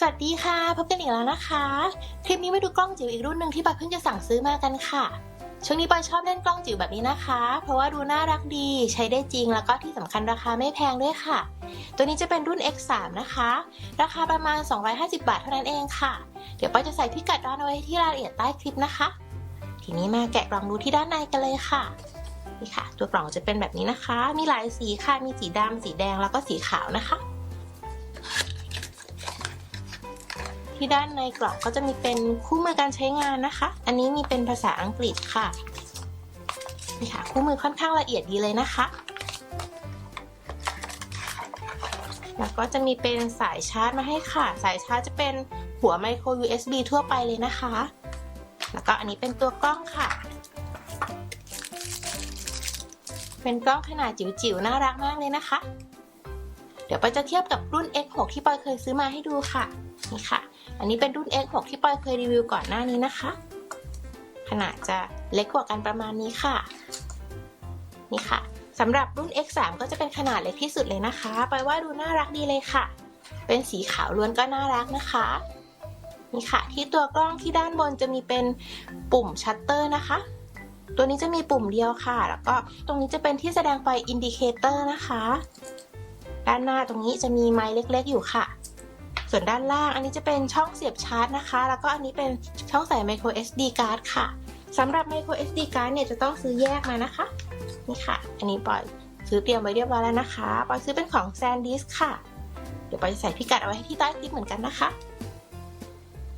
สวัสดีค่ะ พบกันอีกแล้วนะคะ คลิปนี้มาดูกล้องจิ๋วอีกรุ่นหนึ่งที่ปอยเพิ่งจะสั่งซื้อมากันค่ะ ช่วงนี้ปอยชอบเล่นกล้องจิ๋วแบบนี้นะคะ เพราะว่าดูน่ารักดี ใช้ได้จริงแล้วก็ที่สำคัญราคาไม่แพงด้วยค่ะ ตัวนี้จะเป็นรุ่น X3 นะคะ ราคาประมาณ 250 บาทเท่านั้นเองค่ะ เดี๋ยวปอยจะใส่พิกัดร้านเอาไว้ที่รายละเอียดใต้คลิปนะคะ ทีนี้มาแกะกล่องดูที่ด้านในกันเลยค่ะนี่ค่ะ ตัวกล่องจะเป็นแบบนี้นะคะ มีหลายสีค่ะ มีสีดำสีแดงแล้วก็สีขาวนะคะ ที่ด้านในกล่องก็จะมีเป็นคู่มือการใช้งานนะคะ อันนี้มีเป็นภาษาอังกฤษค่ะนี่ค่ะคู่มือค่อนข้างละเอียดดีเลยนะคะ แล้วก็จะมีเป็นสายชาร์จมาให้ค่ะ สายชาร์จจะเป็นหัวไมโคร USB ทั่วไปเลยนะคะ แล้วก็อันนี้เป็นตัวกล้องค่ะ เป็นกล้องขนาดจิ๋วๆน่ารักมากเลยนะคะ เดี๋ยวปอยจะเทียบกับรุ่น X6 ที่ปอยเคยซื้อมาให้ดูค่ะ นี่ค่ะ อันนี้เป็นรุ่น X6 ที่ปอยเคยรีวิวก่อนหน้านี้นะคะ ขนาดจะเล็กกว่ากันประมาณนี้ค่ะ นี่ค่ะสำหรับรุ่น X3 ก็จะเป็นขนาดเล็กที่สุดเลยนะคะปอยว่าดูน่ารักดีเลยค่ะ เป็นสีขาวล้วนก็น่ารักนะคะนี่ค่ะ ที่ตัวกล้องที่ด้านบนจะมีเป็นปุ่มชัตเตอร์นะคะ ตัวนี้จะมีปุ่มเดียวค่ะ แล้วก็ตรงนี้จะเป็นที่แสดงไฟอินดิเคเตอร์นะคะ ด้านหน้าตรงนี้จะมีไม้เล็กๆอยู่ค่ะ ส่วนด้านล่างอันนี้จะเป็นช่องเสียบชาร์จนะคะ แล้วก็อันนี้เป็นช่องใส่ micro SD card ค่ะสำหรับ micro SD card เนี่ยจะต้องซื้อแยกมานะคะ นี่ค่ะ อันนี้ปอยซื้อเตรียมไว้เรียบร้อยแล้วนะคะปอยซื้อเป็นของ SanDisk ค่ะ เดี๋ยวปอยจะใส่พิกัดเอาไว้ที่ใต้คลิปเหมือนกันนะคะ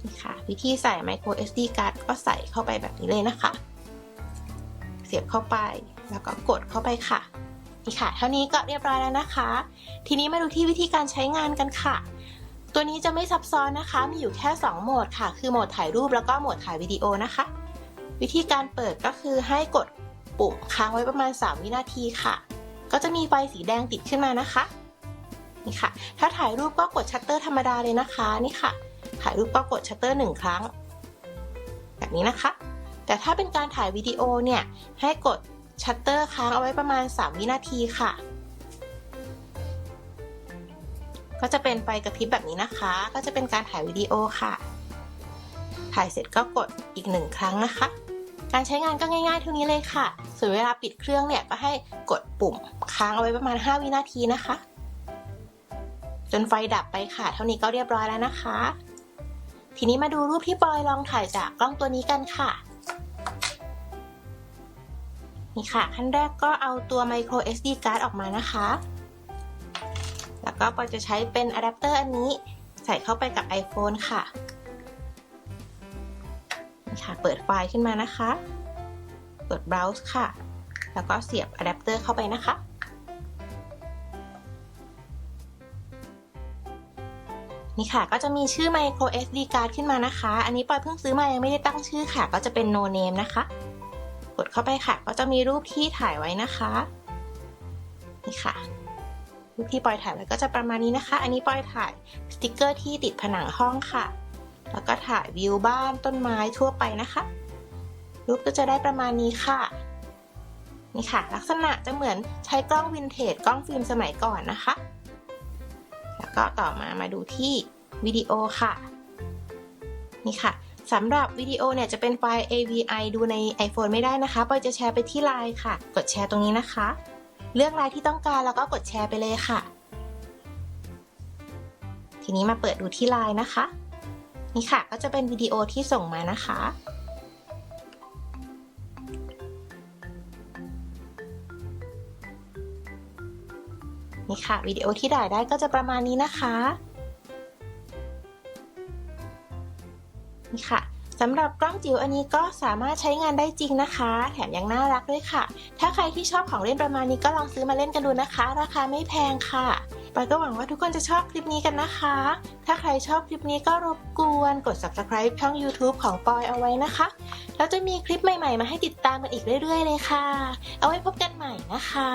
นี่ค่ะ วิธีใส่ micro SD card ก็ใส่เข้าไปแบบนี้เลยนะคะ เสียบเข้าไปแล้วก็กดเข้าไปค่ะนี่ค่ะ เท่านี้ก็เรียบร้อยแล้วนะคะ ทีนี้มาดูที่วิธีการใช้งานกันค่ะ ตัวนี้จะไม่ซับซ้อนนะคะ มีอยู่แค่ 2 โหมดค่ะ คือโหมดถ่ายรูปแล้วก็โหมดถ่ายวิดีโอนะคะ วิธีการเปิดก็คือให้กดปุ่มค้างไว้ประมาณ 3 วินาทีค่ะ ก็จะมีไฟสีแดงติดขึ้นมานะคะ นี่ค่ะ ถ้าถ่ายรูปก็กดชัตเตอร์ธรรมดาเลยนะคะ นี่ค่ะ ถ่ายรูปก็กดชัตเตอร์หนึ่งครั้ง แบบนี้นะคะ แต่ถ้าเป็นการถ่ายวิดีโอเนี่ย ให้กดชัตเตอร์ค้างเอาไว้ประมาณ 3 วินาทีค่ะ ก็จะเป็นไฟกระพริบแบบนี้นะคะ ก็จะเป็นการถ่ายวิดีโอค่ะ ถ่ายเสร็จก็กดอีกหนึ่งครั้งนะคะ การใช้งานก็ง่ายๆเท่านี้เลยค่ะ ส่วนเวลาปิดเครื่องเนี่ยก็ให้กดปุ่มค้างเอาไว้ประมาณ 5 วินาทีนะคะ จนไฟดับไปค่ะ เท่านี้ก็เรียบร้อยแล้วนะคะ ทีนี้มาดูรูปที่ปอยลองถ่ายจากกล้องตัวนี้กันค่ะนี่ค่ะขั้นแรกก็เอาตัว micro SD card ออกมานะคะ แล้วก็ปอยจะใช้เป็นอะแดปเตอร์อันนี้ใส่เข้าไปกับ iPhone ค่ะนี่ค่ะ เปิดไฟล์ขึ้นมานะคะ เปิด browse ค่ะ แล้วก็เสียบอะแดปเตอร์เข้าไปนะคะนี่ค่ะ ก็จะมีชื่อ micro SD card ขึ้นมานะคะ อันนี้ปอยเพิ่งซื้อมายังไม่ได้ตั้งชื่อค่ะ ก็จะเป็น no name นะคะ กดเข้าไปค่ะ ก็จะมีรูปที่ถ่ายไว้นะคะ นี่ค่ะ รูปที่ปอยถ่ายไว้ก็จะประมาณนี้นะคะ อันนี้ปอยถ่ายสติกเกอร์ที่ติดผนังห้องค่ะ แล้วก็ถ่ายวิวบ้านต้นไม้ทั่วไปนะคะ รูปก็จะได้ประมาณนี้ค่ะนี่ค่ะ ลักษณะจะเหมือนใช้กล้องวินเทจกล้องฟิล์มสมัยก่อนนะคะ แล้วก็ต่อมามาดูที่วิดีโอค่ะ นี่ค่ะสำหรับวิดีโอเนี่ยจะเป็นไฟล์ AVI ดูใน iPhone ไม่ได้นะคะปอยจะแชร์ไปที่ไลน์ค่ะ กดแชร์ตรงนี้นะคะ เลือกไลน์ที่ต้องการแล้วก็กดแชร์ไปเลยค่ะ ทีนี้มาเปิดดูที่ไลน์นะคะ นี่ค่ะก็จะเป็นวิดีโอที่ส่งมานะคะนี่ค่ะวิดีโอที่ถ่ายได้ก็จะประมาณนี้นะคะ นี่ค่ะ สำหรับกล้องจิ๋วอันนี้ก็สามารถใช้งานได้จริงนะคะ แถมยังน่ารักด้วยค่ะ ถ้าใครที่ชอบของเล่นประมาณนี้ก็ลองซื้อมาเล่นกันดูนะคะ ราคาไม่แพงค่ะปอยก็หวังว่าทุกคนจะชอบคลิปนี้กันนะคะ ถ้าใครชอบคลิปนี้ก็รบกวนกด subscribe ช่อง YouTube ของปอยเอาไว้นะคะ แล้วจะมีคลิปใหม่ๆ มาให้ติดตามกันอีกเรื่อยๆ เลยค่ะ เอาไว้พบกันใหม่นะคะ